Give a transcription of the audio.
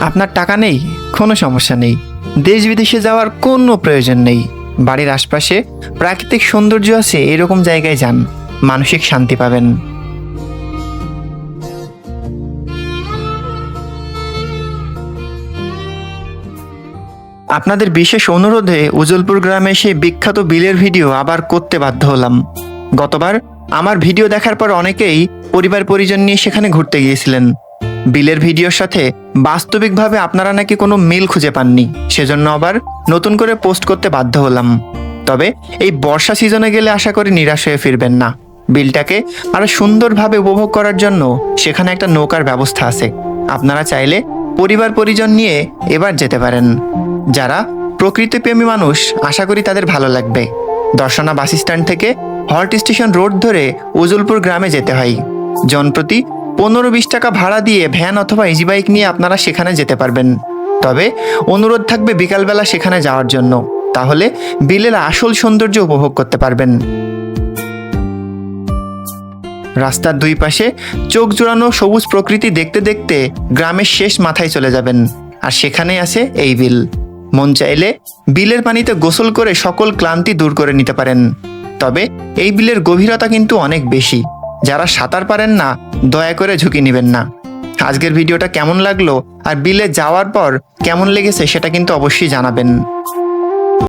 আপনার টাকা নেই, কোনো সমস্যা নেই। দেশ বিদেশে যাওয়ার কোনো প্রয়োজন নেই। বাড়ির আশপাশে প্রাকৃতিক সৌন্দর্য আছে, এরকম জায়গায় যান। মানসিক শান্তি পাবেন। আপনাদের বিশেষ অনুরোধে উজলপুর গ্রামে সেই বিখ্যাত বিলের ভিডিও আবার করতে বাধ্য হলাম। গতবার আমার ভিডিও দেখার পর অনেকেই পরিবার পরিজন নিয়ে সেখানে ঘুরতে গিয়েছিলেন। বিলের ভিডিওর সাথে বাস্তবিকভাবে আপনারা নাকি কোনো মিল খুঁজে পাননি, সেজন্য আবার নতুন করে পোস্ট করতে বাধ্য হলাম। তবে এই বর্ষা সিজনে গেলে আশা করি নিরাশ হয়ে ফিরবেন না। বিলটাকে আরও সুন্দরভাবে উপভোগ করার জন্য সেখানে একটা নৌকার ব্যবস্থা আছে। আপনারা চাইলে পরিবার পরিজন নিয়ে এবার যেতে পারেন। যারা প্রকৃতিপ্রেমী মানুষ, আশা করি তাদের ভালো লাগবে। দর্শনা বাস স্ট্যান্ড থেকে হল্ট স্টেশন রোড ধরে উজলপুর গ্রামে যেতে হয়। জনপ্রতি পনেরো বিশ টাকা ভাড়া দিয়ে ভ্যান অথবা ইজি বাইক নিয়ে আপনারা সেখানে যেতে পারবেন। তবে অনুরোধ থাকবে বিকালবেলা সেখানে যাওয়ার জন্য। তাহলে বিলের আসল সৌন্দর্য উপভোগ করতে পারবেন। রাস্তার দুই পাশে চোখ জোড়ানো সবুজ প্রকৃতি দেখতে দেখতে গ্রামের শেষ মাথায় চলে যাবেন। আর সেখানেই আছে এই বিল। মন চাইলে বিলের পানিতে গোসল করে সকল ক্লান্তি দূর করে নিতে পারেন। তবে এই বিলের গভীরতা কিন্তু অনেক বেশি। যারা সাঁতার পারেন না দয়া করে ঝুঁকি নেবেন না। আজকের ভিডিওটা কেমন লাগল আর বিলে যাওয়ার পর কেমন লেগেছে সেটা কিন্তু অবশ্যই জানাবেন।